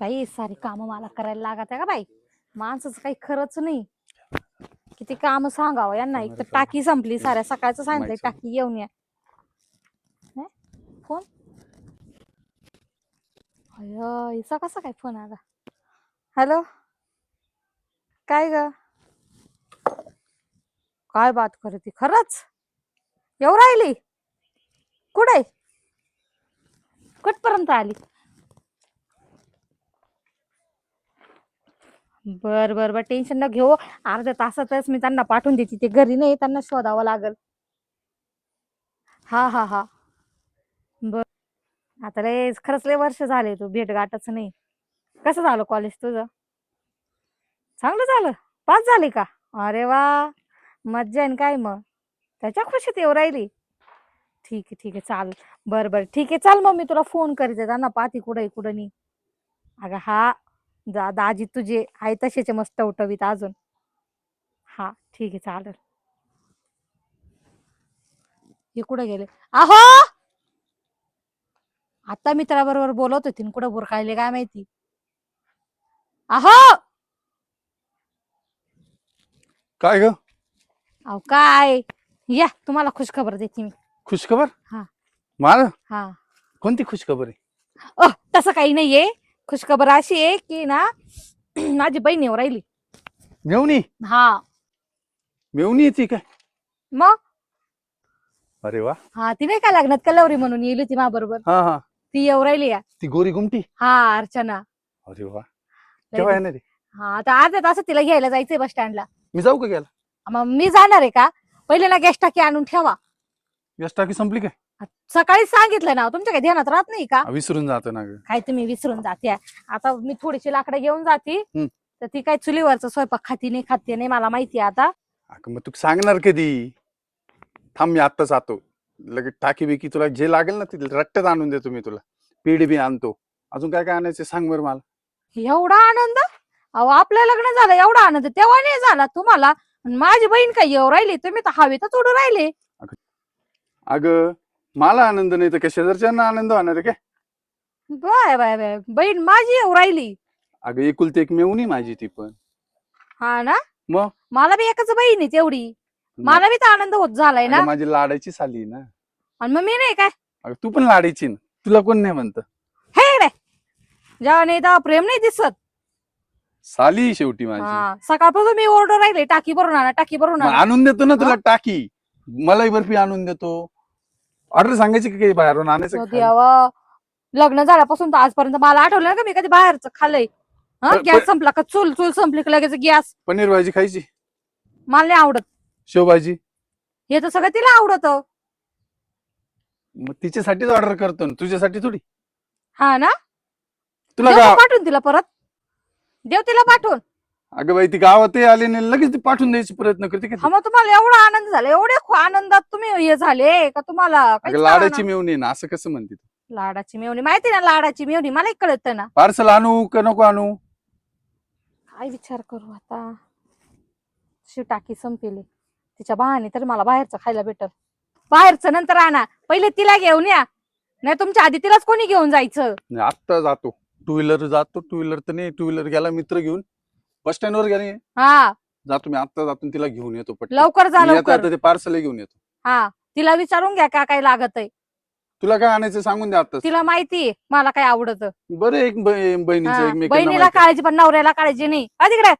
बाई सारी कामं मला करायला लागत आहे का बाई? माणसाचं काही खरंच नाही. किती काम सांगावं यांना. एक तर टाकी संपली साऱ्या सकाळचं सांगितलंय माहिती. टाकी येऊन या. हे? फोन? अय हिचा कसा काय फोन आला हॅलो? काय ग? काय बात करते खरंच? येऊ राहिली? कुठे? कुठपर्यंत आली? बर बर बर. टेन्शन न घेऊ. अर्ध्या तासातच मी त्यांना पाठवून देते. ते घरी नाही त्यांना शोधावं लागल. हा हा हा. बर. आता लय खरंच लय वर्ष झाले तू भेट गाठच नाही. कसं झालं कॉलेज तुझं? चांगलं झालं? पास झाली का? अरे वा! मज्जा आहे काय मग? त्याच्या खुशीत येऊ राहिली. ठीक आहे ठीक आहे. चाल. बर बर. ठीक आहे चाल मग मी तुला फोन करते. त्यांना पाहते कुठं कुठं नाही. अगं हा. जा दाजी तुझे आहे तसेच मस्त उठवीत अजून. हा ठीक आहे चालेल. हे कुठं गेले? आहो आता मित्राबरोबर बोलत होती कुठं बुरकायले काय माहिती? आहो काय ग? अहो काय? या तुम्हाला खुश खबर देते मी. खुशखबर? हा. मला? हा. कोणती खुशखबर आहे? अ तसं काही नाहीये. खुशखबर अशी आहे की ना माझी बहीण येऊ राहिली. मेवणी? हा. मेवणी येते काय? मग? अरे वा. हा ती नाही का लग्नात कलवरी म्हणून येईल होती बरोबर हा हा. ती येऊ राहिली या. ती गोरी गुमटी? हा अर्चना. अरे वा. केव्हा येणार आहे? हा आता आज असं तिला घ्यायला जायचंय बस स्टँडला. मी जाऊ का गेला मग मी जाणार आहे का? पहिले ना गॅस टाकी आणून ठेवा. गॅस टाकी संपली काय? सकाळी सांगितलं ना तुमच्या काही ध्यानात राहत नाही का? विसरून जातो ना ग. काय तुम्ही विसरून जाते आता मी थोडीशी लाकडं घेऊन जाते. हम्म. तर ती काय चुलीवरचं स्वयंपाक खाती नाही खाते नाही मला माहिती आहे आता. अगं मग तू सांगणार कधी? थांब मी आत्ताच जातो. लगेच टाकी बिकी तुला जे लागेल ना ते रट्ट्यात आणून देतो मी तुला. पीड बी आणतो. अजून काय काय आणायचं सांग बरं मला. एवढा आनंद? अहो आपलं लग्न झालं एवढा आनंद तेव्हा नाही झाला तुम्हाला. आणि माझी बहीण काय येऊ राहिली? तुम्ही तर हवेतच उडू राहिले. अगं मला आनंद नाही तर काय? शेजारच्यांना आनंद होणार आहे काय? Bye bye bye. बहीण माझी येऊ राहिली. अगं एकुलती एक मेवणी माझी ती पण. हा ना? मग? मला बी एकच बहीण आहे तेवढी. मला बी तर आनंद होत झालाय ना? अगं माझी लाडाची साली ना. आणि मग मी नाही काय? अगं तू पण लाडायची ना. तुला कोण नाही म्हणत? हे रे. जेव्हा नाही तेव्हा प्रेम नाही दिसत. साली शेवटी माझी. हा. सकाळपासून मी ओरडर राहिले टाकी भरून आणा टाकी भरून मग आणा आणून देतो ना तुला? टाकी. मलाही बर्फी आणून देतो. ऑर्डर सांगायची का बाहेरून आणायचं का खायला? देवा लग्न झाल्यापासून तर आजपर्यंत मला आठवलं ना का मी कधी बाहेरचं खाल्लंय. हा पण- गॅस संपला का? चूल चूल संपली का लगेच गॅस? पनीर भाजी खायची? मला नाही आवडत. शेवभाजी? हे तर सगळं तिला आवडत. मग तिच्यासाठीच ऑर्डर करतो ना. तुझ्यासाठी थोडी. हा ना? तुला देऊ का गाव पाठवून तिला परत? देव तिला पाठवून. अगं बाई ती गावात आली नाही लगेच ती पाठवून द्यायची प्रयत्न करते का ती? हा मग तुम्हाला एवढा आनंद झाला एवढे खू- आनंदात तुम्ही हे झाले का तुम्हाला काहीच अगं लाडाची कळेना? मेवणी ना असं कसं म्हणते? लाडाची मेवणी माहिती ना लाडाची मेवणी मला कळत ना. पार्सल आणू का नको आणू? काय विचार करू आता? शिव टाकी संपेली. तिच्या बहाने तर मला बाहेरचं खायला भेटल. बाहेरचं नंतर आणा. पहिले तिला घेऊन या. नाही तुमच्या आधी तिलाच कोणी घेऊन जायचं? नाही, आत्ता जातो. टू व्हीलर जातो टू व्हीलर तर नाही टू व्हीलर गेला मित्र घेऊन. बस स्टँड वर गेले. हा. जातो मी आत्ता जातो तिला घेऊन येतो पटकन. लवकर जा मी आता लवकर. आता ते पार्सल घेऊन येतो. हा. तिला विचारून घ्या का काय लागत आहे तुला काय आणायचं सांगून द्या आता तिला माहिती मला काय आवडत. बरं एक ब- बहिणीचं एकमेकांना बहिणीला माहिती. काळजी पण नवऱ्याला काळजी नाही. हा तिकडे.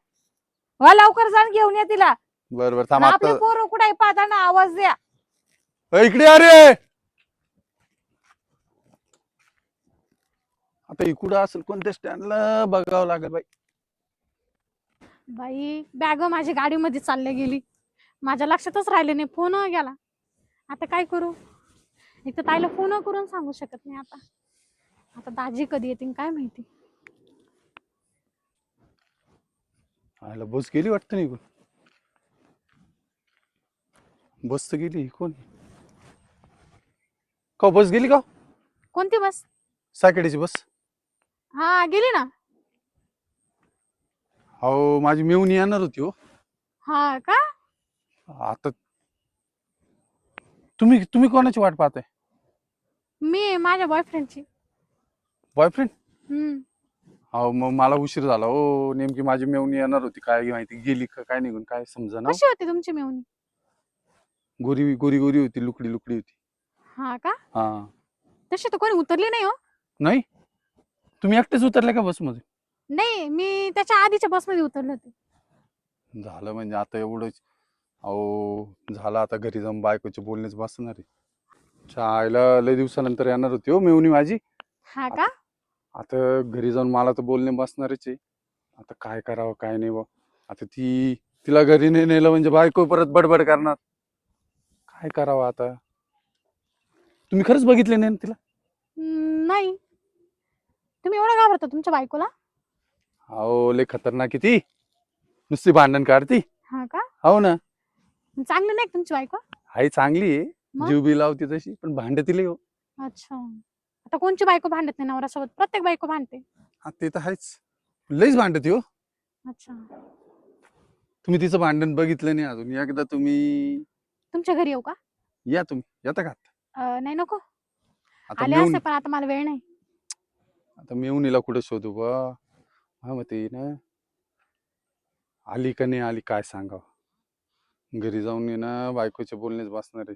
वा लवकर जाऊन घेऊन या तिला. बरं बरं थांब आपले आता पोरं कुठे पाहताना आवाज द्या. इकडे अरे आता इकडं असेल? कोणत्या स्टँडला बघावं लागेल बाई? बाई बॅग माझी गाडीमध्ये चालल्या गेली. माझ्या लक्षातच राहिले नाही फोन गेला. आता काय करू? एक तर ताईला फोन करून सांगू शकत नाही आता. आता दाजी कधी येतील काय माहिती? आयला बस गेली वाटतं नाही बस तर गेली कोण? का बस गेली का कोणती बस? साकेडीची बस. हा गेली ना. हो माझी मेवणी येणार होती हो. हा का? आता तुम्ही तुम्ही कोणाची वाट पाहताय? मी माझ्या बॉयफ्रेंडची बॉयफ्रेंड अहो मग मला उशीर झाला हो. नेमकी माझी मेवणी येणार होती काय माहिती गेली का काय निघून काय समजा ना कशी होती तुमची मेवणी? गोरी गोरी गोरी होती लुकडी लुकडी होती. हा का? हा. तशी तर कोणी उतरली नाही हो. नाही? तुम्ही एकटेच उतरले का बसमध्ये नाही मी त्याच्या आधीच्या बसमध्ये उतरले होते. झालं म्हणजे आता एवढंच. अहो झालं आता घरी जाऊन बायकोचे बोलणेच बसणार आहे. चायला लय दिवसानंतर येणार होती हो मेवणी माझी. हा का? आता घरी जाऊन मला तर बोलणे बसणारच आहे. आता काय करावं काय नाही बा आता ती तिला घरी नाही नेलं म्हणजे बायको परत बडबड करणार. काय करावं आता? तुम्ही खरंच बघितले नाही ना तिला? हम्म, नाही. तुम्ही एवढं घाबरता तुमच्या बायकोला? अहो लय खतरनाक आहे ती. नुसती भांडण काढती. हा का? हो ना. चांगली नाही का तुमची बायको? आई चांगली आहे. मग? जीव बी लावती तशी पण भांडती लय हो. अच्छा. आता कोणची बायको भांडत नाही नवऱ्यासोबत? प्रत्येक बायको भांडते. हा ते तर आहेच. लईच भांडती हो. अच्छा. तुम्ही तिचं भांडण बघितलं नाही अजून. एकदा तुम्ही तुमच्या घरी येऊ का? या तुम्ही. येता का आता? अं, नाही नको. आता आले मेवणी. असते पण आता मला वेळ नाही. आता मेवणीला कुठं शोधू बा? हा मग ते ना आली का नाही आली काय सांगावं? घरी जाऊन ये ना बायकोचे बोलणेच बसणार आहे.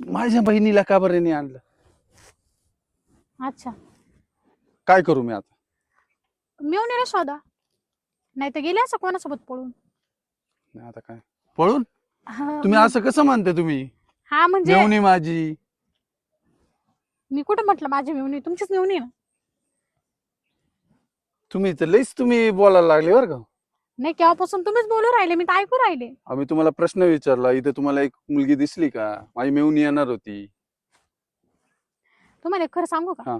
माझ्या बहिणीला का बरं नाही आणलं? अच्छा. काय करू मी आता? मिळून शोधा. नाही तर गेले असं कोणासोबत पळून? नाही आता काय? पळून? हा, तुम्ही असं कसं म्हणते तुम्ही? हा म्हणजे मेवणी माझी. मी कुठं म्हटलं माझी मिळून तुमचीच मिळून ना? तुम्ही तर लईच तुम्ही बोलायला लागले बरं का. नाही केव्हापासून तुम्हीच बोलू राहिले? मी तर ऐकू राहिले. आम्ही तुम्हाला प्रश्न विचारला इथे तुम्हाला एक मुलगी दिसली का? माझी मेवणी येणार होती. तुम्हाला एक खरं सांगू हा. का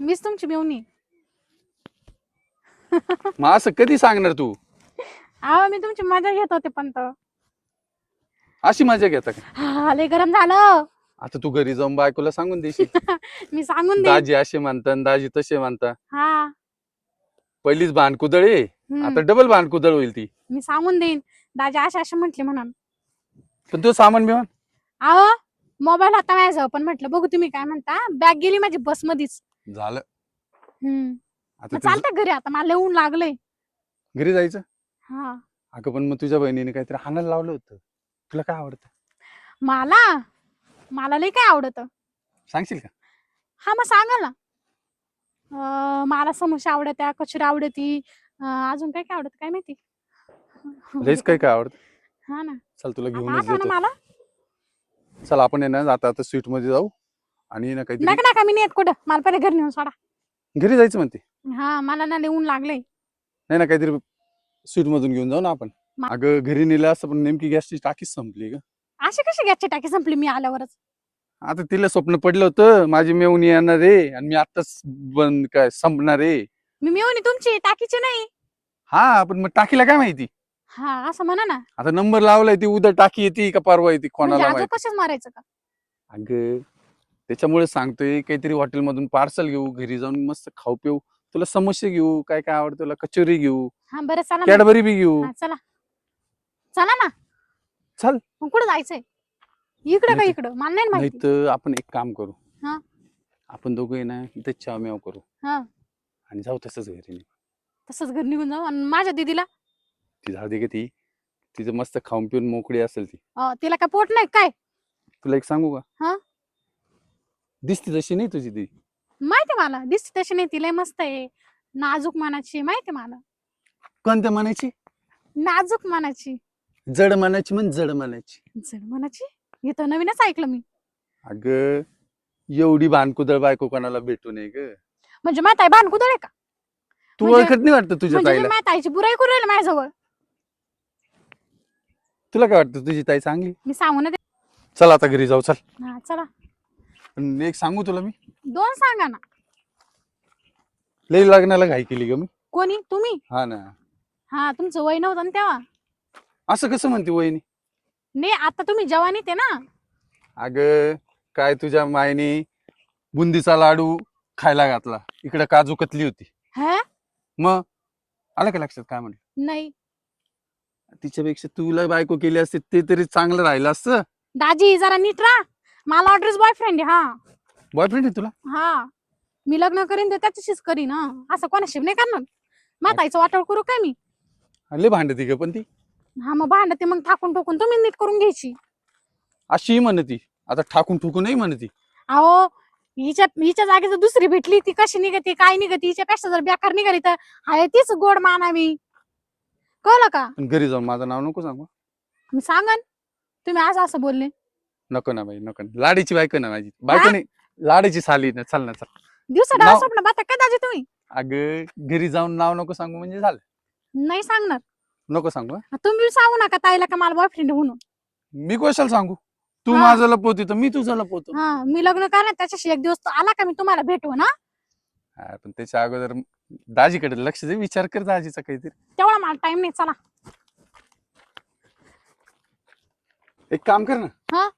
मीच तुमची मिळून मग असं कधी सांगणार तू? अहो मी तुमची मजा घेत होते पण तर. अशी मजा घेता का? हा, लय गरम झालं. आता तू घरी जाऊन बायकोला सांगून देशील. मी सांगून दाजी असे म्हणता आणि दाजी तसे म्हणता हा. पहिलीच भानकुदळ आहे. हम्म, आता डबल भानकुदळ होईल ती. मी सांगून देईन. दाजी असे असे म्हटले म्हणून. पण तो सामान बिमान? अहो मोबाईल होता माझ्याजवळ पण म्हटलं बघू तुम्ही काय म्हणता. बॅग गेली माझी बस मध्येच झालं. हम्म. आता मग तुझं चालतंय घरी आता मला लय ऊन लागलंय. घरी जायचं? हा. अगं पण मग तुझ्या बहिणीने काहीतरी हाणायला लावलं होतं. तुला काय आवडतं? मला? मला लय काय आवडत. सांगशील का? हा मग सांगा ना. मला समोसा आवडत्या कचोरी आवडती अजून काय काय आवडत काय माहिती? काय काय? आवडतं? हा ना. चल तुला आता घेऊनच आठवा ना देतो मला. चल आपण आहे ना आता आता स्वीटमध्ये जाऊ आणि ना काहीतरी नका नका मी नेत कुठं. मला पहिले घरी नेऊन सोडा. घरी जायचं म्हणते. हा मला ना ऊन लागलंय. नाही ना काहीतरी स्वीट मधून घेऊन जाऊ ना आपण. मा- अगं घरी नेलं असं पण नेमकी गॅसची टाकीच संपली ग. अशी कशी गॅसची टाकी संपली मी आल्यावरच? आता तिला स्वप्न पडलं होतं माझी मेवणी येणार आहे आणि मी आताच बंद काय संपणार आहे. मी मिळून तुमची टाकीची नाही. हा पण मग टाकीला काय माहिती? हा असं म्हणा ना. आता नंबर लावलाय ती उद्या टाकी येते का परवा येते म्हणजे कोणाला माहिती? कशाच मारायचं का? अगं त्याच्यामुळे सांगतोय काहीतरी हॉटेल मधून पार्सल घेऊ घरी जाऊन मस्त खाऊ पिऊ. तुला समोसे घेऊ काय काय आवडतं तुला कचोरी घेऊ हा बरं चला. कॅडबरी बी घेऊ. हा, चला. चला ना. चल. मग कुठं जायचंय? इकडं का नाही इकडं? मला नाही माहिती. तर आपण एक काम करू. हा. आपण दोघं आहे ना इथं चहा मेव करू. हा. आणि जाऊ तसंच घरी तसंच घर निघून जाऊ. आणि माझ्या दीदीला? ती झाली दे का ती. तिचं मस्त खाऊन पिऊन मोकळी असेल ती. अं, तिला काय पोट नाही काय? तुला एक सांगू का? हा? दिसती तशी नाही तुझी ती. माहिती मला. दिसते तशी नाही. तिला मस्त आहे. नाजूक मनाची. माहिती मला. कोणत्या मनाची? नाजूक मनाची. जड मनाची म्हण जड मनाची. जड मनाची? हे तर नवीनच ऐकलं मी. अगं एवढी भानकुदळ बायको कोणाला भेटू नये ग. म्हणजे आहे भानकुदळ आहे का? तू म्हणजे- ओळखत नाही वाटतं तुझ्या म्हणजे मी ताईला? माहीत आईची बुराई करू राहिली माझ्याजवळ. तुला काय वाटतं तुझी ताई चांगली? मी सांगू ना चल आता घरी जाऊ चल. हा चला. पण एक सांगू तुला मी? दोन सांगा ना. लई लग्नाला घाई केली ग मी. कोणी? तुम्ही? हा ना. हा तुमचं वय नव्हतं ना तेव्हा? असं कसं म्हणते वहिनी? नाही आता तुम्ही जवानीत आहे ना? अगं काय तुझ्या मायने बुंदीचा लाडू खायला घातला. इकडे काजू कतली होती. हा? मग आलं का लक्षात काय म्हणलं? नाही. तिच्यापेक्षा तुला बायको केली असते ते तरी चांगलं राहिलं असतं. दाजी जरा नीट राहा. मला ऑर्डर्स बॉयफ्रेंड आहे हा. बॉयफ्रेंड आहे तुला? हा. मी लग्न करीन तर त्याच्याशीच करीन हा. असं कोणाशी नाही करणार. माताईचं वाटोळ करू काय मी? लय भांडती ग पण ती. हा मग भांडते मग ठाकून ठोकून तुम्ही नीट करून घ्यायची. अशी म्हणती आता ठाकून ठुकून नाही म्हणती. अहो हिच्या हिच्या जागी जर दुसरी भेटली ती कशी निघती काय निघती हिच्यापेक्षा जर बेकार निघाली तर हाय तीच गोड मानावी. कळलं का? पण घरी जाऊन माझं नाव नको सांगू. मी सांगन. तुम्ही असं असं बोलले. नको ना बाई नको ना. लाडीची बायको ना माझी. बायको नाही लाडीची साली ना चल ना चल. दिवसा नाव- स्वप्न बाता काय दाजी तुम्ही. अगं घरी जाऊन नाव नको सांगू म्हणजे झालं. नाही सांगणार. नको सांगू हं. तुम्ही सांगू नका ताईला का मला बॉयफ्रेंड म्हणून मी कशाला सांगू तू हा. माझं लपवती तर मी तुझं लपवतो हा मी लग्न करणार त्याच्याशी एक दिवस तो आला का मी तुम्हाला भेटू ना हा, पण त्याच्या अगोदर दाजीकडे लक्ष दे विचार कर दाजीचा काहीतरी तेवढा मला टाइम नाही चला एक काम कर ना हा?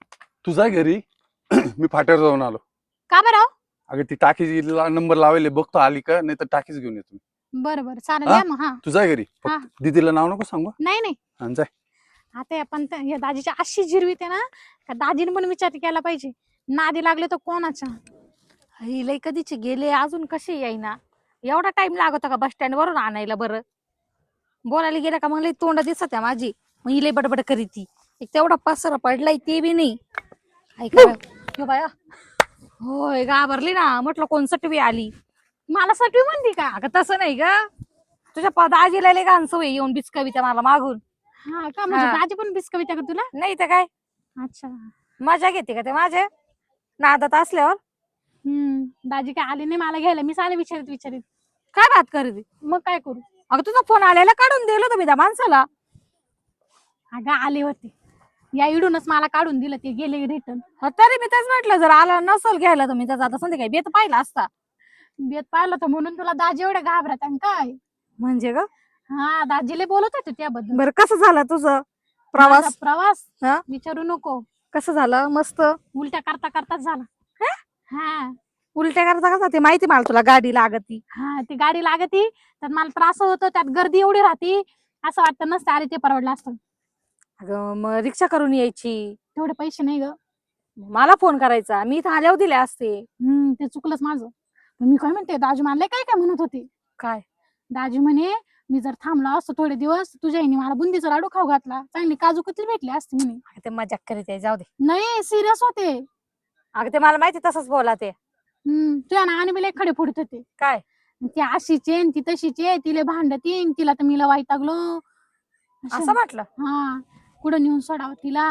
तुझा घरी मी फाट्यावर जाऊन आलो का बरं? अगं ती टाकी नंबर लावले बघतो आली का नाही तर टाकीच घेऊन येतो मी. बरं बरं चालेल हा? या मग हा. तुझा घरी. हा. फक्त दीदीला नाव नको सांगू नाही नाही. आणि जाय आता आपण त्या- या दाजीच्या अशी जिरवीते ना का दाजीने पण विचार केला पाहिजे. नादी लागले तर कोणाच्या ही लय कधीचे गेले अजून कसे येईना? एवढा टाइम लागतो का बस स्टँड वरून आणायला बरं? बोलायला गेलं का मग लई तोंड दिसत आहे माझी. मग ही लई बडबड करीती एक तेवढा पसरा पडलाय ते बी नाही. ऐका बाया. होय घाबरली ना. म्हटलं कोण सटवी आली? मला सटवी म्हणती का? अगं तसं नाही ग. तुझ्या पद आजीला लय घाण सवय येऊन बिचकवित्या मला मागून. हा का? म्हणजे हा. दाजी पण बिस्कवित्या का तुला? नाही तर काय? अच्छा. मजा घेते का ते माझे? नादात असल्यावर. हम्म. दाजी काय आले नाही मला घ्यायला? मी साले विचारित विचारित. काय बात करते मग काय करू? अगं तुझा फोन आलेला काढून दिलं तुम्ही त्या माणसाला. अगं आले होते. या इडूनच मला काढून दिलं ते गेले रिटर्न हा, तरी मी तेच म्हटलं जर आला नसल घ्यायला तुम्ही त्याचा आता संध्याकाळी बेत पाहिला असता. बेत पाहिलं तर म्हणून तुला दाजी एवढे घाबरत आणि काय? म्हणजे ग? हा दाजीले बोलत होते त्याबद्दल. बरं कसं झालं तुझं? प्रवास माझा प्रवास? हा? विचारू नको. कसं झालं? मस्त? उलट्या करता करताच झाला. हा? उलट्या करता कसा ते माहिती मला तुला गाडी लागती. हा ती गाडी लागती. तर मला त्रास होतो त्यात गर्दी एवढी राहती. असं वाटतं नसतं अरे ते परवडलं असतं. अगं मग रिक्षा करून यायची. तेवढे पैसे नाही ग. मला फोन करायचा. मी इथं आल्यावर दिले असते. हम्म ते चुकलंच माझं. पण मी काय म्हणते दाजी मानले काय काय म्हणत होती. काय? दाजी म्हणे मी जर थांबलो असतो थोडे दिवस तुझ्या आईने मला बुंदीचा लाडू खाऊ घातला. चांगली काजू कतली भेटली असती म्हणे. अगं ते मजाक करीत आहे, जाऊ दे. नाही सिरियस होते. अगं ते मला माहिती तसंच बोला ते हम्म तुझ्या नावाने बिले खडे फोडत होते. काय? ती अशीचे आणि ती तशीचे तिले भांडतीन तिला तर मीला वाईटागलो अशा- असं म्हटलं? हा कुठं नेऊन सोडावं तिला?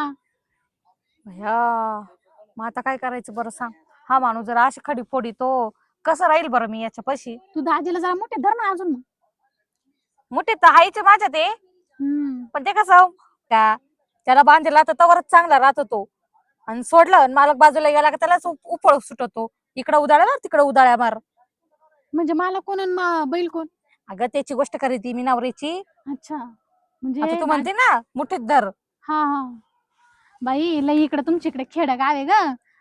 भया मग आता काय करायचं बरं सांग. हा माणूस जर अशी खडी फोडी तो कसं राहील बरं मी याच्या पशी तू दाजीला जरा मोठे धर ना अजून. मोठे तर हायचे माझ्या ते. हम्म. पण ते कसं त्या त्याला बांधलेला तर तवरच चांगला राहत तो. आणि सोडलं आणि मालक बाजूला गेला का त्यालाच उप- उपळ सुटतो. इकडं उदाळ्या मार तिकडं उदाळ्या मार. म्हणजे मला कोण आणि मा- बैल कोण? अगं त्याची गोष्ट करीती मी नवरीची अच्छा. म्हणजे आता तू म्हणते ना मुठीत धर. हा हा. बाई लई इकडे तुमच्या इकडे खेड गाव आहे ग.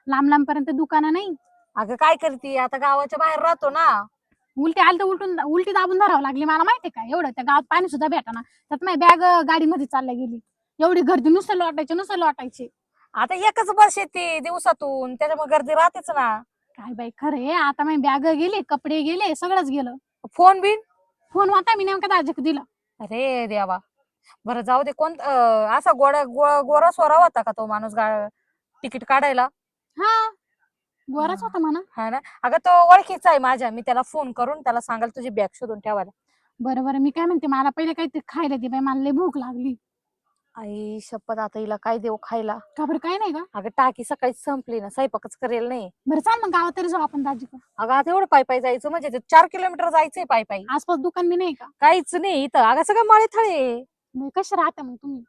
लांब लांब पर्यंत दुकानं नाही. अगं काय करती? आता गावाच्या बाहेर राहतो ना. उलटी आली तर उलटून उलटी दाबून धरावं लागली मला माहितीये का? एवढं त्या गावात पाणी सुद्धा भेटाना. त्यात माझी बॅग गाडीमध्ये चालल्या गेली. एवढी गर्दी नुसतं लोटायचे नुसतं लोटायचे. आता एकच बस येते दिवसातून त्याच्यामुळे गर्दी राहतेच ना. काय बाई खरे आता माझी बॅग गेली कपडे गेले सगळंच गेलं. फोन बिन? फोन होता मी नेमका दाजीक दिला. अरे देवा. बरं जाऊ दे. कोण अं, असा गोडा गो- गोरा सोरा होता का तो माणूस गा तिकीट काढायला? हा. गोराच होता म्हणा. हा ना? अगं तो ओळखीचा आहे माझ्या. मी त्याला फोन करून त्याला सांगाल तुझी बॅग शोधून ठेवायला. बरं बरं मी काय म्हणते मला पहिले काहीतरी खायला दे बाई. मला लई भूक लागली. आई शपथ आता हिला काय देऊ खायला? का बरं? काय नाही का? अगं टाकी सकाळी संपली ना स्वयंपाकच करेल नाही. बरं चाल मग गावात तरी जाऊ आपण दाजी अगं आता एवढं पायी पायी जायचं म्हणजे ते चार किलोमीटर जायचंय पायी पायी आसपास दुकान बी नाही का? काहीच नाही इथं. अगं सगळं माळे थळे कशी राहता मग तुम्ही?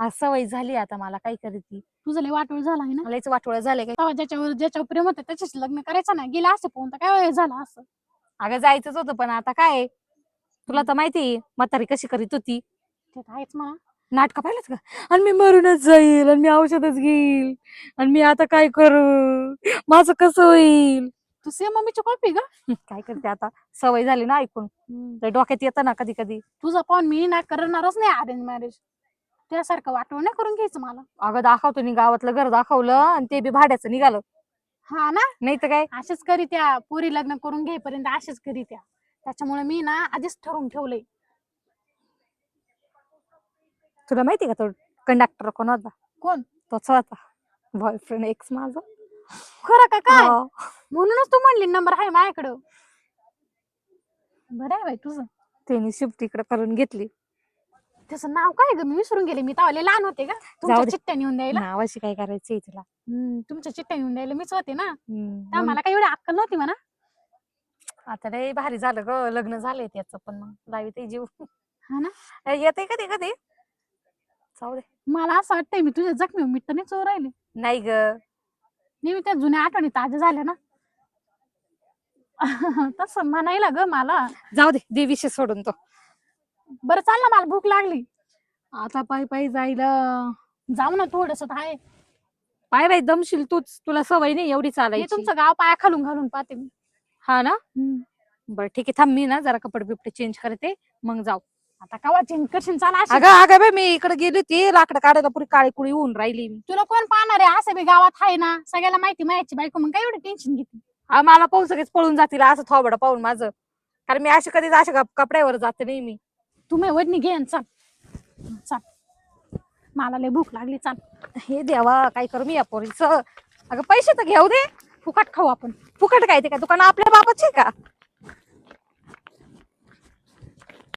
आज सवय झाली आता मला काय करती तुझं लय वाटोळ झाला आहे ना? लयच वाटोळ झाले काय तेव्हा ज्याच्यावर ज्याच्यावर प्रेम होतं त्याच्याशी लग्न करायचं ना गेला असं पाहून तर काय वेळ झाला असं? अगं जायचंच होतं पण आता काय तुला तर माहिती म्हातारी कशी करीत होती. ते तर आहेच म्हणा. नाटक पाहिलंच का आणि मी मरूनच जाईल आणि मी औषधच घेईल आणि मी आता काय करू? माझं कसं होईल? तू सेम मम्मीची कॉपी का काय करते आता? सवय झाली ना ऐकून. तर डोक्यात येतं ना कधी कधी. तुझा पाहून मी ना करणारच नाही अरेंज मॅरेज त्यासारखं वाटवं नाही करून घ्यायचं मला. अगं दाखवतो नि गावातलं घर दाखवलं आणि ते बी भाड्याचं निघालं. हा ना? नाही तर काय? असेच करी त्या पोरी लग्न करून घेईपर्यंत असेच करी त्या. त्याच्यामुळे मी ना आधीच ठरवून ठेवलंय. तुला माहिती का तो कंडक्टर कोण होता कोण? तोच होता. बॉयफ्रेंड एक्स माझा. खरं का काय? हा. म्हणूनच तू म्हणली नंबर आहे माझ्याकडं. बरं आहे बाई तुझं. त्यांनी शिफ्ट इकडे करून घेतली. त्याचं नाव काय ग? मी विसरून गेले. मी तेव्हा लय लहान होते का तुमच्या दे. चिठ्ठ्या नेऊन द्यायला. नावाशी काय करायचंय तुला? हम्म, तुमच्या चिठ्ठ्या नेऊन द्यायला मीच होते ना. हम्म, तेव्हा मग? मला काही एवढी अक्कल नव्हती म्हणा. आता लय भारी झालं ग. लग्न झालंय त्याचं पण मग. लावी ते जीव. हा ना? येते कधी कधी? जाऊ दे. मला असं वाटतंय मी तुझ्या जखमी मिठ नाही चोर राहिले. नाही ग. नेहमी त्या जुन्या आठवणी ताज्या झाल्या ना. तसं म्हणायला ग मला. जाऊ दे. दे विषय सोडून तो. बरं चाल ना मला भूक लागली. आता पायी पायी जायला. जाऊ ना थोडस आहे पाय बाई दमशील तूच. तुला सवय नाही एवढी मी चालायची. तुमचं गाव पाया खालून घालून पाहते मी. हा ना? हम्म. बरं ठीक आहे. थांब मी ना जरा कपडे बिपडे चेंज करते. मग जाऊ. आता कवा चेंज करशील? चाल अशी. अगं अगं बाई मी इकडे गेली होती. लाकडं काढायला पुरी काळी कुळी होऊन राहिली मी. तुला कोण पाहणार आहे? असं बी गावात आहे ना. सगळ्याला माहिती मायाची बायको. मग काय एवढं टेन्शन घेते? आ, मला पाहून सगळेच पळून जातील. असं थोबडं पाहून माझं. कारण मी अशी कधीच अशा कप- कपड्यावर जाते नाही मी. तुम्ही वडणी घे चाल. चाल. मला लय भूक लागली चाल. हे देवा काय करू मी या पोरीचं? अगं पैसे तर घेऊ दे. फुकट खाऊ आपण. फुकट काय ते काय दुकान आपल्या बाबाचे का?